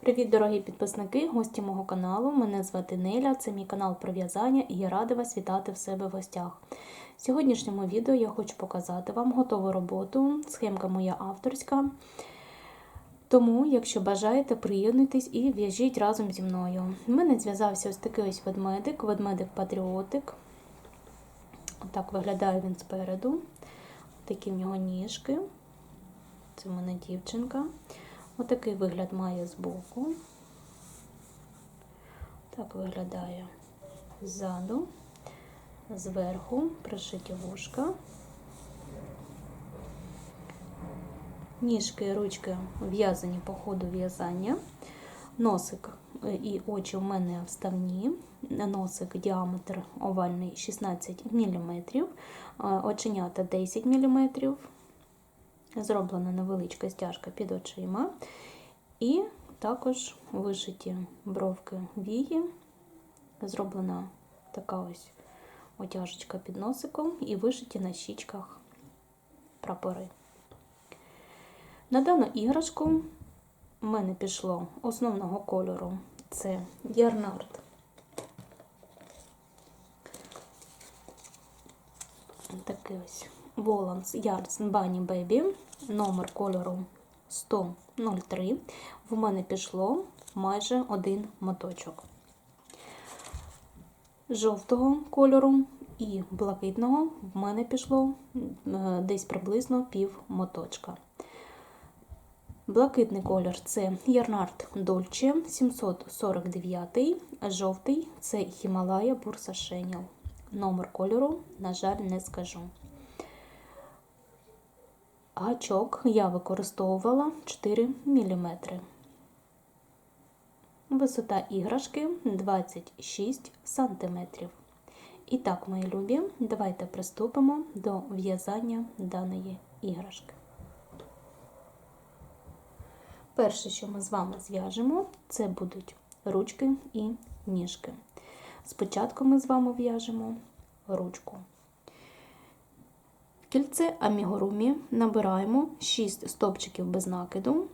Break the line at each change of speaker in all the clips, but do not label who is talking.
Привіт, дорогі підписники, гості мого каналу. Мене звати Неля, це мій канал про в'язання і я рада вас вітати в себе в гостях. В сьогоднішньому відео я хочу показати вам готову роботу. Схемка моя авторська. Тому, якщо бажаєте, приєднуйтесь і в'яжіть разом зі мною. У мене зв'язався ось такий ось ведмедик, ведмедик-патріотик. Отак виглядає він спереду. Такі в нього ніжки. Це в мене дівчинка. Отакий вигляд має збоку. Так виглядає ззаду, зверху пришиті вушка. Ніжки і ручки в'язані по ходу в'язання. Носик і очі у мене вставні. Носик діаметр овальний 16 мм, оченята 10 мм. Зроблена невеличка стяжка під очима. І також вишиті бровки вії. Зроблена така ось отяжечка під носиком і вишиті на щічках прапори. На дану іграшку в мене пішло основного кольору це ярнард. Такий ось Воланс Yards Bunny Baby, номер кольору 10003. В мене пішло майже один моточок. Жовтого кольору і блакитного в мене пішло десь приблизно пів моточка. Блакитний колір це Ярнард Дольче 749, жовтий це Хімалая Бурса Шеніл. Номер кольору, на жаль, не скажу. Гачок я використовувала 4 мм. Висота іграшки 26 см. І так, мої любі, давайте приступимо до в'язання даної іграшки. Перше, що ми з вами зв'яжемо, це будуть ручки і ніжки. Спочатку ми з вами в'яжемо ручку. Кільце амігурумі набираємо 6 стовпчиків без накиду,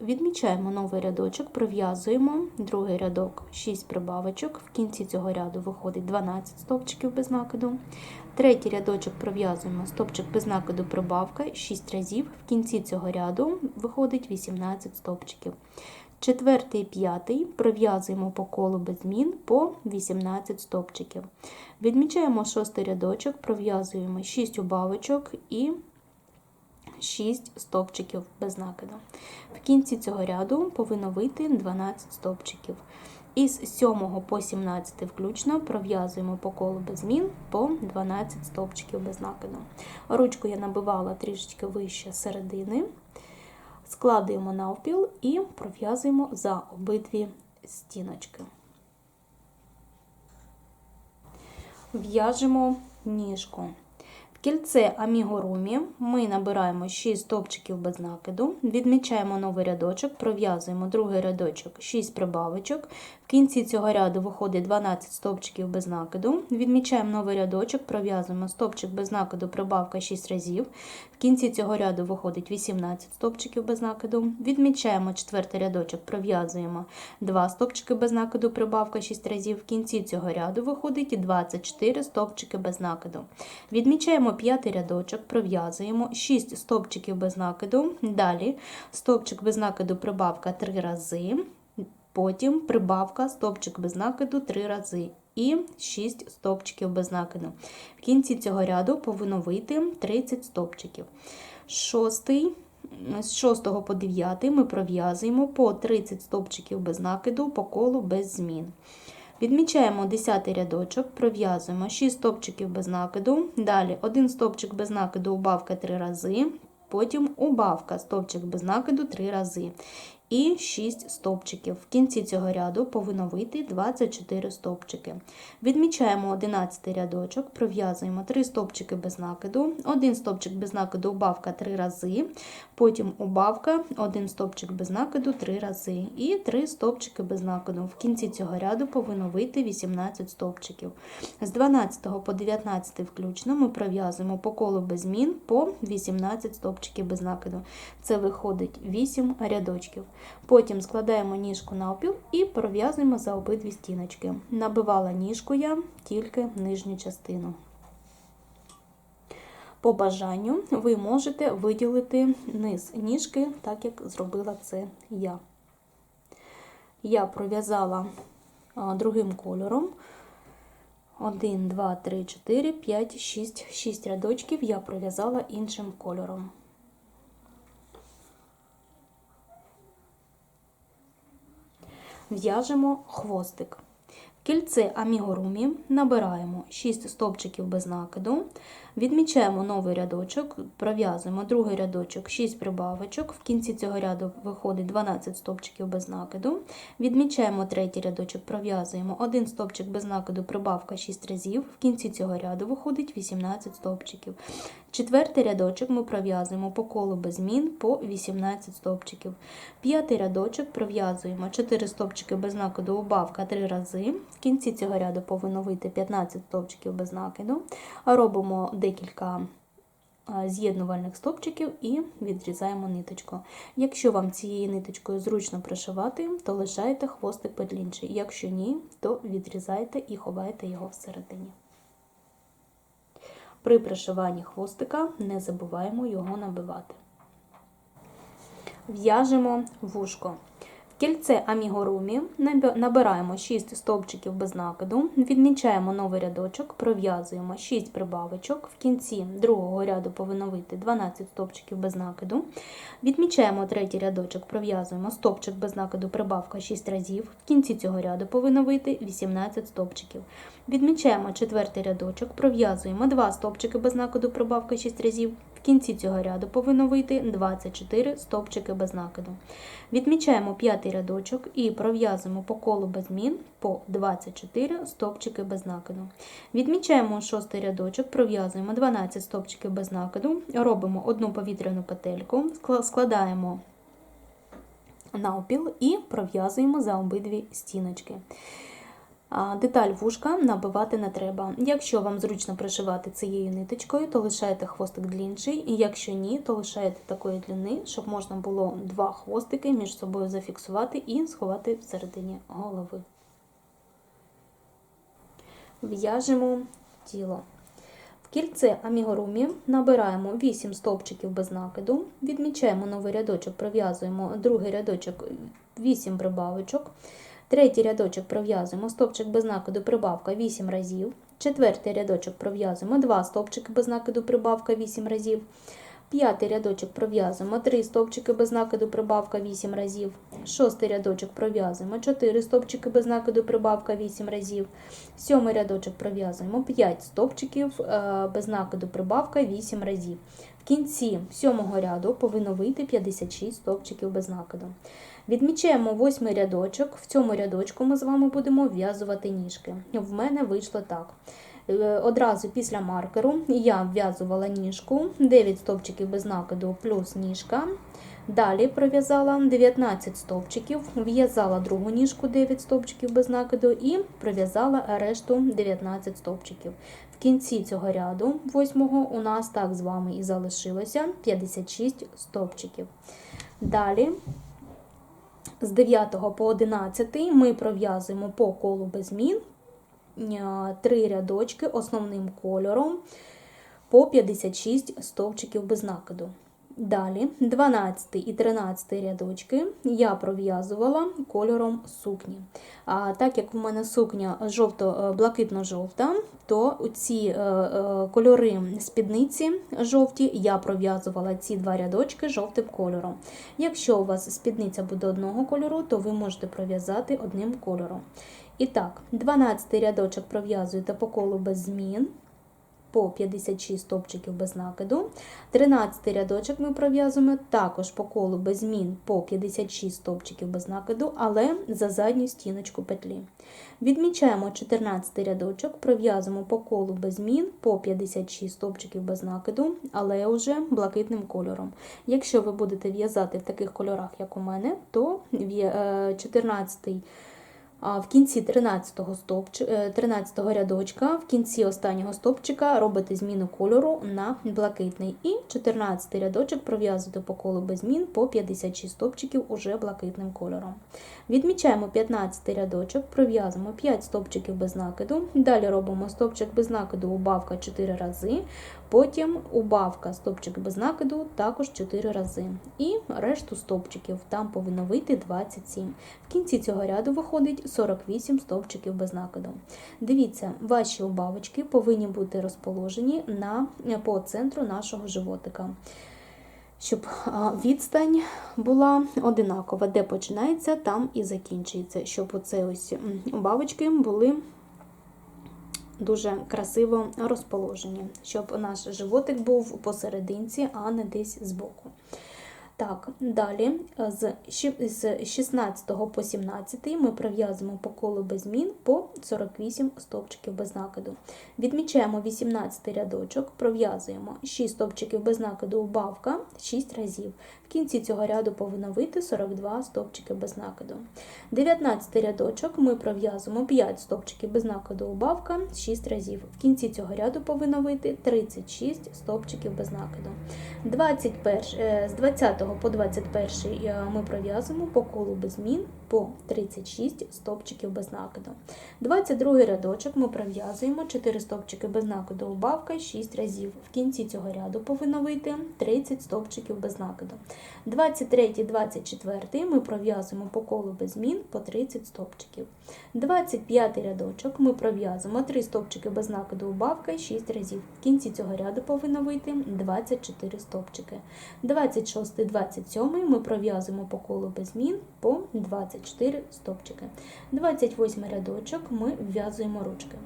відмічаємо новий рядочок, пров'язуємо другий рядок 6 прибавочок. В кінці цього ряду виходить 12 стовпчиків без накиду. Третій рядочок пров'язуємо стовпчик без накиду прибавка 6 разів. В кінці цього ряду виходить 18 стовпчиків. Четвертий і п'ятий пров'язуємо по колу без змін по 18 стовпчиків. Відмічаємо шостий рядочок, пров'язуємо 6 убавочок і 6 стовпчиків без накиду. В кінці цього ряду повинно вийти 12 стовпчиків. Із 7 по 17 включно пров'язуємо по колу без змін по 12 стовпчиків без накиду. Ручку я набивала трішечки вище середини складуємо навпіл і пров'язуємо за обидві стіночки. В'яжемо ніжку. Кільце амігурумі ми набираємо 6 стовпчиків без накиду, відмічаємо новий рядочок, пров'язуємо другий рядочок 6 прибавочок. В кінці цього ряду виходить 12 стовпчиків без накиду. Відмічаємо новий рядочок, пров'язуємо стовпчик без накиду, прибавка 6 разів. В кінці цього ряду виходить 18 стовпчиків без накиду. Відмічаємо четвертий рядочок, пров'язуємо 2 стовпчики без накиду, прибавка 6 разів. В кінці цього ряду виходить 24 стовпчики без накиду. Відмічаємо п'ятий рядочок, пров'язуємо 6 стовпчиків без накиду. Далі стовпчик без накиду, прибавка 3 рази. Потім прибавка стовпчик без накиду 3 рази і 6 стовпчиків без накиду. В кінці цього ряду повинно вийти 30 стовпчиків. Шостий, з 6 по 9 ми пров'язуємо по 30 стовпчиків без накиду по колу без змін. Відмічаємо 10 рядочок, пров'язуємо 6 стовпчиків без накиду. Далі 1 стовпчик без накиду, убавка 3 рази. Потім убавка стопчик без накиду 3 рази. І 6 стовпчиків. В кінці цього ряду повинно вийти 24 стовпчики. Відмічаємо 11 рядочок, пров'язуємо 3 стовпчики без накиду, 1 стовпчик без накиду, убавка 3 рази, потім убавка, 1 стовпчик без накиду 3 рази. І 3 стовпчики без накиду. В кінці цього ряду повинно вийти 18 стовпчиків. З 12 по 19 включно ми пров'язуємо по колу без змін по 18 стовпчиків без накиду. Це виходить 8 рядочків. Потім складаємо ніжку навпіл і пров'язуємо за обидві стіночки. Набивала ніжку я тільки нижню частину. По бажанню ви можете виділити низ ніжки, так як зробила це я. Я пров'язала другим кольором. 1, 2, 3, 4, 5, 6, 6 рядочків я пров'язала іншим кольором. В'яжемо хвостик. В кільце амігурумі набираємо 6 стовпчиків без накиду, відмічаємо новий рядочок, пров'язуємо другий рядочок 6 прибавочок, в кінці цього ряду виходить 12 стовпчиків без накиду, відмічаємо третій рядочок, пров'язуємо 1 стовпчик без накиду, прибавка 6 разів, в кінці цього ряду виходить 18 стовпчиків. Четвертий рядочок ми пров'язуємо по колу без змін по 18 стовпчиків. П'ятий рядочок пров'язуємо 4 стовпчики без накиду, убавка 3 рази. В кінці цього ряду повинно вийти 15 стовпчиків без накиду. Робимо декілька з'єднувальних стовпчиків і відрізаємо ниточку. Якщо вам цією ниточкою зручно пришивати, то лишайте хвостик петлінчий. Якщо ні, то відрізайте і ховайте його всередині. При пришиванні хвостика не забуваємо його набивати. В'яжемо вушко. Кільце амігурумі набираємо 6 стовпчиків без накиду, відмічаємо новий рядочок, пров'язуємо 6 прибавочок, в кінці другого ряду повинно вийти 12 стовпчиків без накиду. Відмічаємо третій рядочок, пров'язуємо стовпчик без накиду, прибавка 6 разів, в кінці цього ряду повинно вийти 18 стовпчиків. Відмічаємо четвертий рядочок, пров'язуємо 2 стовпчики без накиду, прибавка 6 разів. Кінці цього ряду повинно вийти 24 стовпчики без накиду. Відмічаємо п'ятий рядочок і пров'язуємо по колу без змін по 24 стовпчики без накиду. Відмічаємо шостий рядочок, пров'язуємо 12 стовпчиків без накиду, робимо одну повітряну петельку, складаємо навпіл і пров'язуємо за обидві стіночки. Деталь вушка набивати не треба. Якщо вам зручно пришивати цією ниточкою, то лишаєте хвостик длінший, і якщо ні, то лишаєте такої длини, щоб можна було два хвостики між собою зафіксувати і сховати всередині голови. В'яжемо тіло. В кільце амігурумі набираємо 8 стовпчиків без накиду, відмічаємо новий рядочок, пров'язуємо другий рядочок 8 прибавочок. Третій рядочок пров'язуємо стовпчик без накиду прибавка 8 разів. Четвертий рядочок пров'язуємо 2 стовпчики без накиду прибавка 8 разів. П'ятий рядочок пров'язуємо 3 стовпчики без накиду прибавка 8 разів. Шостий рядочок пров'язуємо 4 стовпчики без накиду прибавка 8 разів. Сьомий рядочок пров'язуємо 5 стовпчиків е, без накиду прибавка 8 разів. В кінці сьомого ряду повинно вийти 56 стовпчиків без накиду. Відмічаємо восьмий рядочок. В цьому рядочку ми з вами будемо вв'язувати ніжки. В мене вийшло так. Е, одразу після маркеру я вв'язувала ніжку, 9 стовпчиків без накиду плюс ніжка. Далі пров'язала 19 стовпчиків, в'язала другу ніжку 9 стовпчиків без накиду і пров'язала решту 19 стовпчиків. В кінці цього ряду, восьмого, у нас так з вами і залишилося 56 стовпчиків. Далі з 9 по 11 ми пров'язуємо по колу без змін три рядочки основним кольором по 56 стовпчиків без накиду. Далі 12 і 13 рядочки я пров'язувала кольором сукні. А так як у мене сукня жовто-блакитно-жовта, то ці е, е, кольори спідниці жовті я пров'язувала ці два рядочки жовтим кольором. Якщо у вас спідниця буде одного кольору, то ви можете пров'язати одним кольором. І так, 12 рядочок пров'язуєте по колу без змін по 56 стовпчиків без накиду. 13 рядочок ми пров'язуємо також по колу без змін по 56 стовпчиків без накиду, але за задню стіночку петлі. Відмічаємо 14 рядочок, пров'язуємо по колу без змін по 56 стовпчиків без накиду, але вже блакитним кольором. Якщо ви будете в'язати в таких кольорах, як у мене, то 14 е, А В кінці 13 стопч... е, 13 рядочка, в кінці останнього стопчика робите зміну кольору на блакитний. І 14 рядочок пров'язуєте по колу без змін по 56 стопчиків уже блакитним кольором. Відмічаємо 15 рядочок, пров'язуємо 5 стопчиків без накиду. Далі робимо стопчик без накиду, убавка 4 рази. Потім убавка стопчик без накиду також 4 рази. І решту стопчиків там повинно вийти 27. В кінці цього ряду виходить 48 стовпчиків без накиду. Дивіться, ваші убавочки повинні бути розположені на, по центру нашого животика. Щоб відстань була одинакова, де починається, там і закінчується. Щоб оце ось убавочки були дуже красиво розположені, щоб наш животик був посерединці, а не десь збоку. Так, далі з 16 по 17 ми пров'язуємо по колу без змін по 48 стовпчиків без накиду. Відмічаємо 18 рядочок, пров'язуємо 6 стовпчиків без накиду убавка 6 разів. В кінці цього ряду повинно вийти 42 стовпчики без накиду. 19 рядочок ми пров'язуємо 5 стовпчиків без накиду убавка 6 разів. В кінці цього ряду повинно вийти 36 стовпчиків без накиду. 21, е, з 20 по 21 е, ми пров'язуємо по колу без змін по 36 стовпчиків без накиду. 22 рядочок ми пров'язуємо 4 стовпчики без накиду убавка 6 разів. В кінці цього ряду повинно вийти 30 стовпчиків без накиду. 23, 24 ми пров'язуємо по колу без змін по 30 стовпчиків. 25 рядочок ми пров'язуємо 3 стовпчики без накиду убавка 6 разів. В кінці цього ряду повинно вийти 24 стовпчики. 26, 27 ми пров'язуємо по колу без змін по 24 стовпчики. 28 рядочок ми вв'язуємо ручки.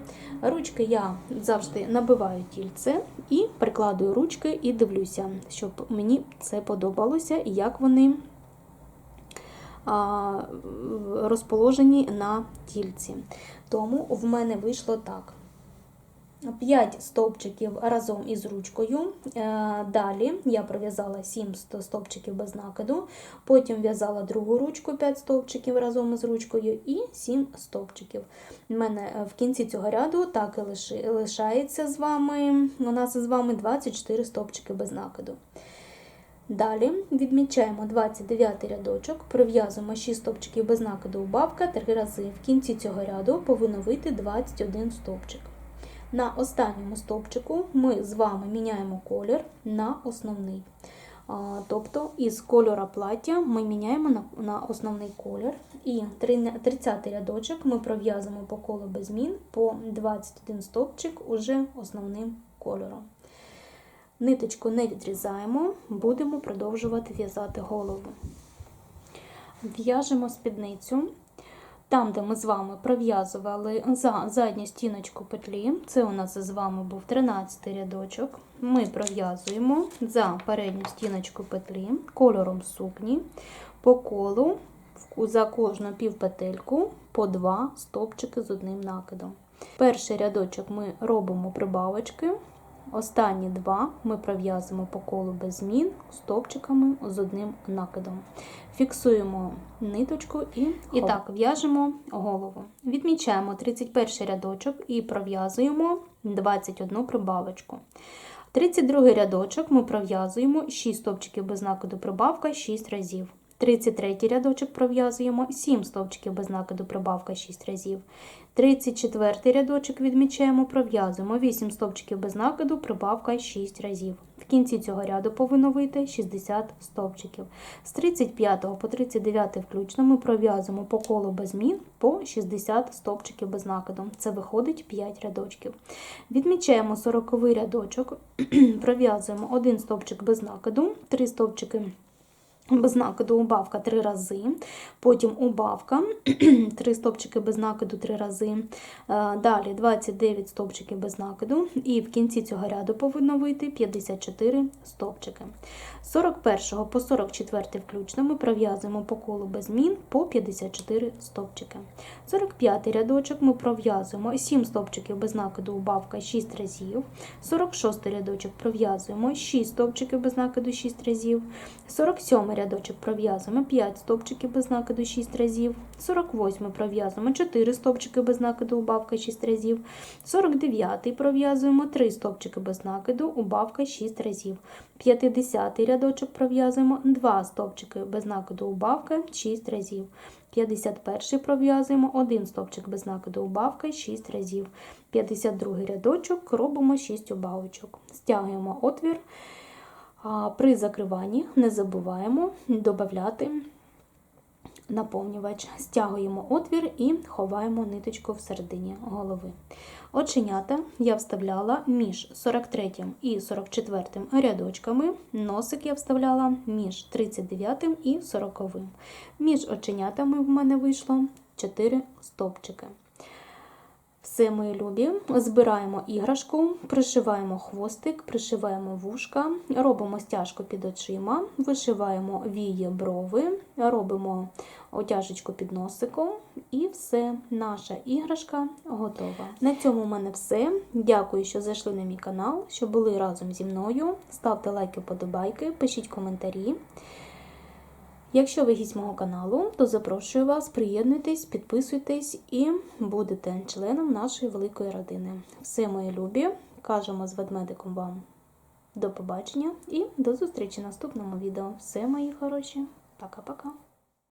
Ручки я завжди набиваю тільце і прикладую ручки і дивлюся, щоб мені це подобалося і як вони розположені на тільці. Тому в мене вийшло так. 5 стовпчиків разом із ручкою. Е, Далі я пров'язала 7 стовпчиків без накиду, потім в'язала другу ручку 5 стовпчиків разом із ручкою і 7 стовпчиків. У мене е, в кінці цього ряду так і лишається з вами, у нас із вами 24 стовпчики без накиду. Далі відмічаємо 29 рядочок, прив'язуємо 6 стовпчиків без накиду убавка 3 рази. В кінці цього ряду повинно вийти 21 стовпчик. На останньому стовпчику ми з вами міняємо колір на основний. Тобто із кольора плаття ми міняємо на, основний колір. І 30 рядочок ми пров'язуємо по колу без змін по 21 стовпчик уже основним кольором. Ниточку не відрізаємо, будемо продовжувати в'язати голову. В'яжемо спідницю. Там, де ми з вами пров'язували за задню стіночку петлі, це у нас з вами був 13 рядочок. Ми пров'язуємо за передню стіночку петлі кольором сукні по колу за кожну півпетельку по 2 стовпчики з одним накидом. Перший рядочок ми робимо прибавочки. Останні два ми пров'язуємо по колу без змін стовпчиками з одним накидом. Фіксуємо ниточку і, і так в'яжемо голову. Відмічаємо 31 рядочок і пров'язуємо 21 прибавочку. 32 рядочок ми пров'язуємо 6 стовпчиків без накиду прибавка 6 разів. 33 рядочок пров'язуємо 7 стовпчиків без накиду прибавка 6 разів. 34 рядочок відмічаємо, пров'язуємо 8 стовпчиків без накиду, прибавка 6 разів. В кінці цього ряду повинно вийти 60 стовпчиків. З 35 по 39 включно ми пров'язуємо по колу без змін по 60 стовпчиків без накиду. Це виходить 5 рядочків. Відмічаємо 40 рядочок, пров'язуємо 1 стовпчик без накиду, 3 стовпчики без накиду убавка 3 рази, потім убавка 3 стовпчики без накиду 3 рази. Е, Далі 29 стовпчиків без накиду, і в кінці цього ряду повинно вийти 54 стовпчики. З 41 по 44 включно ми пров'язуємо по колу без змін по 54 стовпчики. 45 рядочок ми пров'язуємо 7 стовпчиків без накиду убавка 6 разів. 46 рядочок пров'язуємо 6 стовпчиків без накиду 6 разів. 47 рядочок пров'язуємо 5 стовпчиків без накиду 6 разів, 48 пров'язуємо 4 стовпчики без накиду, убавка 6 разів, 49 пров'язуємо 3 стовпчики без накиду, убавка 6 разів, 50 рядочок пров'язуємо 2 стовпчики без накиду, убавка 6 разів. 51 пров'язуємо 1 стовпчик без накиду убавка 6 разів. 52 рядочок робимо 6 убавочок. Стягуємо отвір. При закриванні не забуваємо додати наповнювач. Стягуємо отвір і ховаємо ниточку всередині голови. Оченята я вставляла між 43 і 44 рядочками. Носик я вставляла між 39 і 40. Між оченятами в мене вийшло 4 стовпчики. Все, мої любі, збираємо іграшку, пришиваємо хвостик, пришиваємо вушка, робимо стяжку під очима, вишиваємо вії брови, робимо отяжечку під носиком і все, наша іграшка готова. На цьому в мене все. Дякую, що зайшли на мій канал, що були разом зі мною. Ставте лайки, подобайки, пишіть коментарі. Якщо ви гість мого каналу, то запрошую вас, приєднуйтесь, підписуйтесь і будете членом нашої великої родини. Все, мої любі, кажемо з ведмедиком вам до побачення і до зустрічі в наступному відео. Все, мої хороші. Пока-пока.